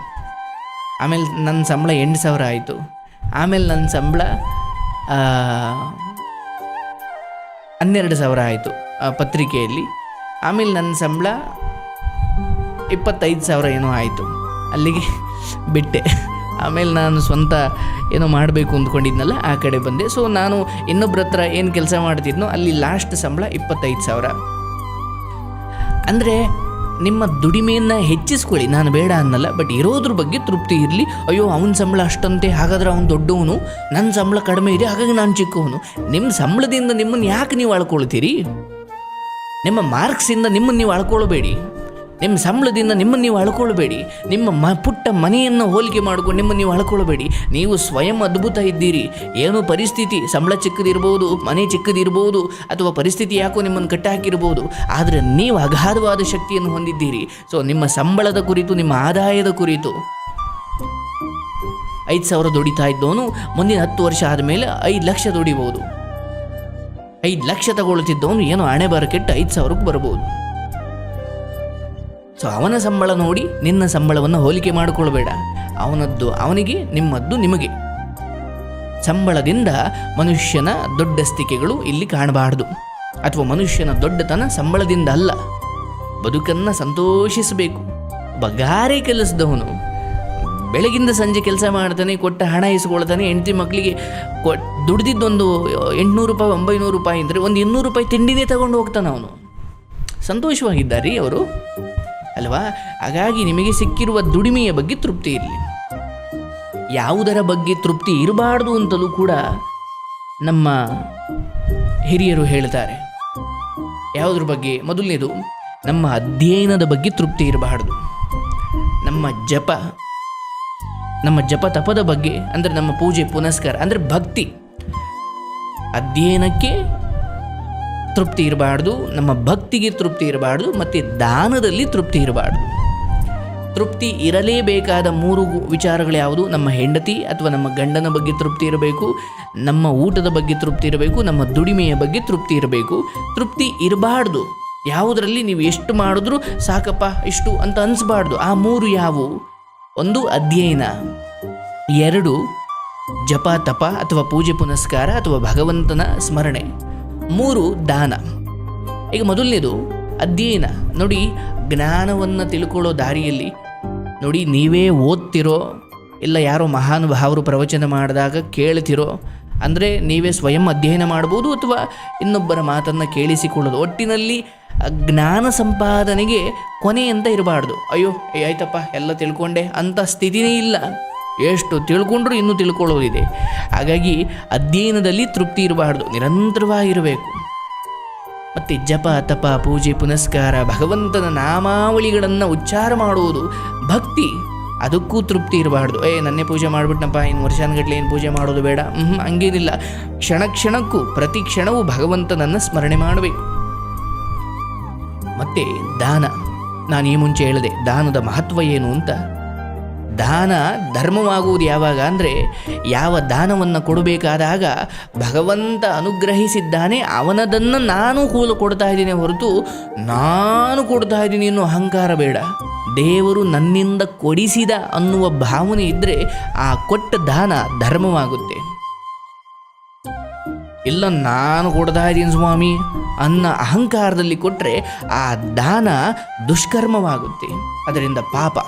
S1: ಆಮೇಲೆ ನನ್ನ ಸಂಬಳ ಎಂಟು ಸಾವಿರ ಆಯಿತು. ಆಮೇಲೆ ನನ್ನ ಸಂಬಳ ಹನ್ನೆರಡು ಸಾವಿರ ಆಯಿತು ಪತ್ರಿಕೆಯಲ್ಲಿ. ಆಮೇಲೆ ನನ್ನ ಸಂಬಳ ಇಪ್ಪತ್ತೈದು ಸಾವಿರ ಏನೋ ಆಯಿತು. ಅಲ್ಲಿಗೆ ಬಿಟ್ಟೆ. ಆಮೇಲೆ ನಾನು ಸ್ವಂತ ಏನೋ ಮಾಡಬೇಕು ಅಂದ್ಕೊಂಡಿದ್ನಲ್ಲ, ಆ ಕಡೆ ಬಂದೆ. ಸೊ ನಾನು ಇನ್ನೊಬ್ಬರ ಹತ್ರ ಏನು ಕೆಲಸ ಮಾಡ್ತಿದ್ನೋ, ಅಲ್ಲಿ ಲಾಸ್ಟ್ ಸಂಬಳ ಇಪ್ಪತ್ತೈದು ಸಾವಿರ. ಅಂದರೆ ನಿಮ್ಮ ದುಡಿಮೆಯನ್ನು ಹೆಚ್ಚಿಸ್ಕೊಳ್ಳಿ. ನಾನು ಬೇಡ ಅನ್ನಲ್ಲ ಬಟ್ ಇರೋದ್ರ ಬಗ್ಗೆ ತೃಪ್ತಿ ಇರಲಿ. ಅಯ್ಯೋ, ಅವನ ಸಂಬಳ ಅಷ್ಟಂತೆ, ಹಾಗಾದ್ರೆ ಅವನು ದೊಡ್ಡವನು? ನನ್ನ ಸಂಬಳ ಕಡಿಮೆ ಇದೆ, ಹಾಗಾಗಿ ನಾನು ಚಿಕ್ಕವನು. ನಿಮ್ಮ ಸಂಬಳದಿಂದ ನಿಮ್ಮನ್ನು ಯಾಕೆ ನೀವು ಅಳ್ಕೊಳ್ತೀರಿ ನಿಮ್ಮ ಮಾರ್ಕ್ಸಿಂದ ನಿಮ್ಮನ್ನು ನೀವು ಅಳ್ಕೊಳ್ಬೇಡಿ ನಿಮ್ಮ ಸಂಬಳದಿಂದ ನಿಮ್ಮನ್ನು ನೀವು ಅಳ್ಕೊಳ್ಬೇಡಿ. ನಿಮ್ಮ ಮ ಪುಟ್ಟ ಮನೆಯನ್ನು ಹೋಲಿಕೆ ಮಾಡ್ಕೊಂಡು ನಿಮ್ಮನ್ನು ನೀವು ಅಳ್ಕೊಳ್ಬೇಡಿ. ನೀವು ಸ್ವಯಂ ಅದ್ಭುತ ಇದ್ದೀರಿ. ಏನು ಪರಿಸ್ಥಿತಿ ಸಂಬಳ ಚಿಕ್ಕದಿರ್ಬೋದು, ಮನೆ ಚಿಕ್ಕದಿರ್ಬೋದು, ಅಥವಾ ಪರಿಸ್ಥಿತಿ ಯಾಕೋ ನಿಮ್ಮನ್ನು ಕಟ್ಟಾಕಿರ್ಬೋದು. ಆದರೆ ನೀವು ಅಗಾಧವಾದ ಶಕ್ತಿಯನ್ನು ಹೊಂದಿದ್ದೀರಿ. ಸೊ ನಿಮ್ಮ ಸಂಬಳದ ಕುರಿತು, ನಿಮ್ಮ ಆದಾಯದ ಕುರಿತು. ಐದು ಸಾವಿರ ದುಡಿತಾ ಇದ್ದವನು, ಮುಂದಿನ ಹತ್ತು ವರ್ಷ ಆದಮೇಲೆ ಐದು ಲಕ್ಷ ದುಡಿಬೋದು. ಐದು ಲಕ್ಷ ತಗೊಳ್ತಿದ್ದವನು ಏನೋ ಹಣೆ ಬರಕೆಟ್ಟು ಐದು ಸಾವಿರಕ್ಕೆ ಬರ್ಬೋದು. ಸೊ ಅವನ ಸಂಬಳ ನೋಡಿ ನಿನ್ನ ಸಂಬಳವನ್ನು ಹೋಲಿಕೆ ಮಾಡಿಕೊಳ್ಬೇಡ ಅವನದ್ದು ಅವನಿಗೆ, ನಿಮ್ಮದ್ದು ನಿಮಗೆ. ಸಂಬಳದಿಂದ ಮನುಷ್ಯನ ದೊಡ್ಡಸ್ತಿಕೆಗಳು ಇಲ್ಲಿ ಕಾಣಬಾರದು. ಅಥವಾ ಮನುಷ್ಯನ ದೊಡ್ಡತನ ಸಂಬಳದಿಂದ ಅಲ್ಲ. ಬದುಕನ್ನು ಸಂತೋಷಿಸಬೇಕು. ಬಗಾರೆ ಕೆಲಸದವನು. ಬೆಳಗಿಂದ ಸಂಜೆ ಕೆಲಸ ಮಾಡ್ತಾನೆ, ಕೊಟ್ಟ ಹಣ ಇಸ್ಕೊಳ್ತಾನೆ, ಹೆಂಡತಿ ಮಕ್ಕಳಿಗೆ ಕೊ ದುಡ್ದಿದ್ದೊಂದು ಎಂಟುನೂರು ರೂಪಾಯಿ, ಒಂಬೈನೂರು ರೂಪಾಯಿ ಅಂದರೆ ಒಂದು ಇನ್ನೂರು ರೂಪಾಯಿ ತಿಂಡಿನೇ ತಗೊಂಡು ಹೋಗ್ತಾನೆ ಅವನು. ಸಂತೋಷವಾಗಿದ್ದಾರೆ ಅವರು? ಅಲ್ವಾ? ಹಾಗಾಗಿ ನಿಮಗೆ ಸಿಕ್ಕಿರುವ ದುಡಿಮೆಯ ಬಗ್ಗೆ ತೃಪ್ತಿ ಇರಲಿ. ಯಾವುದರ ಬಗ್ಗೆ ತೃಪ್ತಿ ಇರಬಾರ್ದು ಅಂತಲೂ ಕೂಡ ನಮ್ಮ ಹಿರಿಯರು ಹೇಳ್ತಾರೆ. ಯಾವುದ್ರ ಬಗ್ಗೆ? ಮೊದಲನೇದು, ನಮ್ಮ ಅಧ್ಯಯನದ ಬಗ್ಗೆ ತೃಪ್ತಿ ಇರಬಾರ್ದು. ನಮ್ಮ ಜಪ ನಮ್ಮ ಜಪ ತಪದ ಬಗ್ಗೆ, ಅಂದರೆ ನಮ್ಮ ಪೂಜೆ, ಪುನಸ್ಕಾರ, ಅಂದರೆ ಭಕ್ತಿ, ಅಧ್ಯಯನಕ್ಕೆ ತೃಪ್ತಿ ಇರಬಾರ್ದು, ನಮ್ಮ ಭಕ್ತಿಗೆ ತೃಪ್ತಿ ಇರಬಾರ್ದು, ಮತ್ತು ದಾನದಲ್ಲಿ ತೃಪ್ತಿ ಇರಬಾರ್ದು. ತೃಪ್ತಿ ಇರಲೇಬೇಕಾದ ಮೂರು ವಿಚಾರಗಳು ಯಾವುದು? ನಮ್ಮ ಹೆಂಡತಿ ಅಥವಾ ನಮ್ಮ ಗಂಡನ ಬಗ್ಗೆ ತೃಪ್ತಿ ಇರಬೇಕು, ನಮ್ಮ ಊಟದ ಬಗ್ಗೆ ತೃಪ್ತಿ ಇರಬೇಕು, ನಮ್ಮ ದುಡಿಮೆಯ ಬಗ್ಗೆ ತೃಪ್ತಿ ಇರಬೇಕು. ತೃಪ್ತಿ ಇರಬಾರ್ದು. ಯಾವುದರಲ್ಲಿ ನೀವು ಎಷ್ಟು ಮಾಡಿದ್ರೂ ಸಾಕಪ್ಪ, ಇಷ್ಟು ಅಂತ ಅನಿಸ್ಬಾರ್ದು. ಆ ಮೂರು ಯಾವುವು? ಒಂದು ಅಧ್ಯಯನ. ಎರಡು ಜಪ ತಪ ಅಥವಾ ಪೂಜೆ ಪುನಸ್ಕಾರ ಅಥವಾ ಭಗವಂತನ ಸ್ಮರಣೆ. ಮೂರು ದಾನ. ಈಗ ಮೊದಲನೇದು ಅಧ್ಯಯನ. ನೋಡಿ, ಜ್ಞಾನವನ್ನು ತಿಳ್ಕೊಳ್ಳೋ ದಾರಿಯಲ್ಲಿ, ನೋಡಿ, ನೀವೇ ಓದ್ತಿರೋ, ಇಲ್ಲ ಯಾರೋ ಮಹಾನುಭಾವರು ಪ್ರವಚನ ಮಾಡಿದಾಗ ಕೇಳ್ತಿರೋ, ಅಂದರೆ ನೀವೇ ಸ್ವಯಂ ಅಧ್ಯಯನ ಮಾಡ್ಬೋದು ಅಥವಾ ಇನ್ನೊಬ್ಬರ ಮಾತನ್ನು ಕೇಳಿಸಿಕೊಳ್ಳೋದು. ಒಟ್ಟಿನಲ್ಲಿ ಜ್ಞಾನ ಸಂಪಾದನೆಗೆ ಕೊನೆ ಅಂತ ಇರಬಾರ್ದು. ಅಯ್ಯೋ ಆಯ್ತಪ್ಪ, ಎಲ್ಲ ತಿಳ್ಕೊಂಡೆ ಅಂಥ ಸ್ಥಿತಿನೇ ಇಲ್ಲ. ಎಷ್ಟು ತಿಳ್ಕೊಂಡ್ರೂ ಇನ್ನೂ ತಿಳ್ಕೊಳ್ಳೋದಿದೆ. ಹಾಗಾಗಿ ಅಧ್ಯಯನದಲ್ಲಿ ತೃಪ್ತಿ ಇರಬಾರ್ದು, ನಿರಂತರವಾಗಿರಬೇಕು. ಮತ್ತು ಜಪ, ತಪ, ಪೂಜೆ, ಪುನಸ್ಕಾರ, ಭಗವಂತನ ನಾಮಾವಳಿಗಳನ್ನು ಉಚ್ಚಾರ ಮಾಡುವುದು ಭಕ್ತಿ, ಅದಕ್ಕೂ ತೃಪ್ತಿ ಇರಬಾರ್ದು. ಏ, ನನ್ನೇ ಪೂಜೆ ಮಾಡಿಬಿಟ್ನಪ್ಪ, ಇನ್ನು ವರ್ಷಾನುಗಟ್ಲೆ ಏನು ಪೂಜೆ ಮಾಡೋದು ಬೇಡ. ಹ್ಞೂ ಹಂಗೇನಿಲ್ಲ. ಕ್ಷಣ ಕ್ಷಣಕ್ಕೂ, ಪ್ರತಿ ಕ್ಷಣವೂ ಭಗವಂತನನ್ನು ಸ್ಮರಣೆ ಮಾಡಬೇಕು. ಮತ್ತು ದಾನ. ನಾನು ಈ ಮುಂಚೆ ಹೇಳಿದೆ, ದಾನದ ಮಹತ್ವ ಏನು ಅಂತ ದಾನ ಧರ್ಮವಾಗುವುದು ಯಾವಾಗ ಅಂದರೆ ಯಾವ ದಾನವನ್ನು ಕೊಡಬೇಕಾದಾಗ ಭಗವಂತ ಅನುಗ್ರಹಿಸಿದ್ದಾನೆ, ಅವನದನ್ನು ನಾನು ಕೂಲು ಕೊಡ್ತಾ ಇದ್ದೀನಿ ಹೊರತು ನಾನು ಕೊಡ್ತಾ ಇದ್ದೀನಿ ಅನ್ನೋ ಅಹಂಕಾರ ಬೇಡ. ದೇವರು ನನ್ನಿಂದ ಕೊಡಿಸಿದ ಅನ್ನುವ ಭಾವನೆ ಇದ್ದರೆ ಆ ಕೊಟ್ಟ ದಾನ ಧರ್ಮವಾಗುತ್ತೆ. ಇಲ್ಲ, ನಾನು ಕೊಡ್ತಾ ಇದ್ದೀನಿ ಸ್ವಾಮಿ ಅನ್ನ ಅಹಂಕಾರದಲ್ಲಿ ಕೊಟ್ಟರೆ ಆ ದಾನ ದುಷ್ಕರ್ಮವಾಗುತ್ತೆ. ಅದರಿಂದ ಪಾಪ.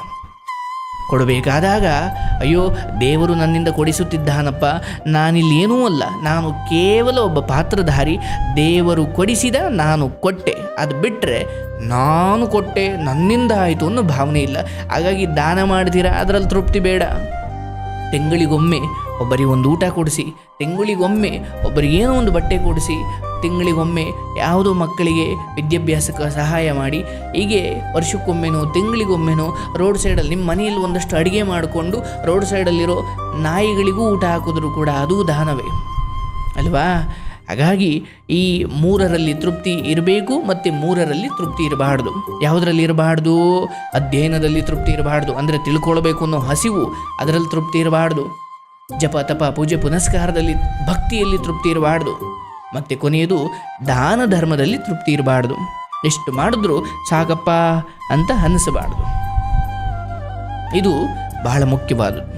S1: ಕೊಡಬೇಕಾದಾಗ, ಅಯ್ಯೋ, ದೇವರು ನನ್ನಿಂದ ಕೊಡಿಸುತ್ತಿದ್ದಾನಪ್ಪ, ನಾನಿಲ್ಲಿ ಏನೂ ಅಲ್ಲ. ನಾನು ಕೇವಲ ಒಬ್ಬ ಪಾತ್ರಧಾರಿ. ದೇವರು ಕೊಡಿಸಿದ ನಾನು ಕೊಟ್ಟೆ. ಅದು ಬಿಟ್ಟರೆ ನಾನು ಕೊಟ್ಟೆ, ನನ್ನಿಂದ ಆಯಿತು ಅನ್ನೋ ಭಾವನೆ ಇಲ್ಲ. ಹಾಗಾಗಿ ದಾನ ಮಾಡ್ತೀರಾ? ಅದರಲ್ಲಿ ತೃಪ್ತಿ ಬೇಡ. ತಿಂಗಳಿಗೊಮ್ಮೆ ಒಬ್ಬರಿಗೆ ಒಂದು ಊಟ ಕೊಡಿಸಿ, ತಿಂಗಳಿಗೊಮ್ಮೆ ಒಬ್ಬರಿಗೇನೋ ಒಂದು ಬಟ್ಟೆ ಕೊಡಿಸಿ ತಿಂಗಳಿಗೊಮ್ಮೆ ಯಾವುದೋ ಮಕ್ಕಳಿಗೆ ವಿದ್ಯಾಭ್ಯಾಸಕ್ಕೆ ಸಹಾಯ ಮಾಡಿ, ಹೀಗೆ ವರ್ಷಕ್ಕೊಮ್ಮೆನೋ, ತಿಂಗಳಿಗೊಮ್ಮೆನೋ ರೋಡ್ ಸೈಡಲ್ಲಿ ನಿಮ್ಮ ಮನೆಯಲ್ಲಿ ಒಂದಷ್ಟು ಅಡುಗೆ ಮಾಡಿಕೊಂಡು ರೋಡ್ ಸೈಡಲ್ಲಿರೋ ನಾಯಿಗಳಿಗೂ ಊಟ ಹಾಕಿದ್ರು ಕೂಡ ಅದು ದಾನವೇ ಅಲ್ವಾ? ಹಾಗಾಗಿ ಈ ಮೂರರಲ್ಲಿ ತೃಪ್ತಿ ಇರಬೇಕು ಮತ್ತು ಮೂರರಲ್ಲಿ ತೃಪ್ತಿ ಇರಬಾರ್ದು. ಯಾವುದರಲ್ಲಿ ಇರಬಾರ್ದು? ಅಧ್ಯಯನದಲ್ಲಿ ತೃಪ್ತಿ ಇರಬಾರ್ದು. ಅಂದರೆ ತಿಳ್ಕೊಳ್ಬೇಕು ಅನ್ನೋ ಹಸಿವು ಅದರಲ್ಲಿ ತೃಪ್ತಿ ಇರಬಾರ್ದು. ಜಪ ತಪ ಪೂಜೆ ಪುನಸ್ಕಾರದಲ್ಲಿ ಭಕ್ತಿಯಲ್ಲಿ ತೃಪ್ತಿ ಇರಬಾರ್ದು. ಮತ್ತು ಕೊನೆಯದು ದಾನ ಧರ್ಮದಲ್ಲಿ ತೃಪ್ತಿ ಇರಬಾರ್ದು. ಎಷ್ಟು ಮಾಡಿದ್ರು ಸಾಕಪ್ಪ ಅಂತ ಅನ್ನಿಸಬಾರ್ದು ಇದು ಬಹಳ ಮುಖ್ಯವಾದದ್ದು.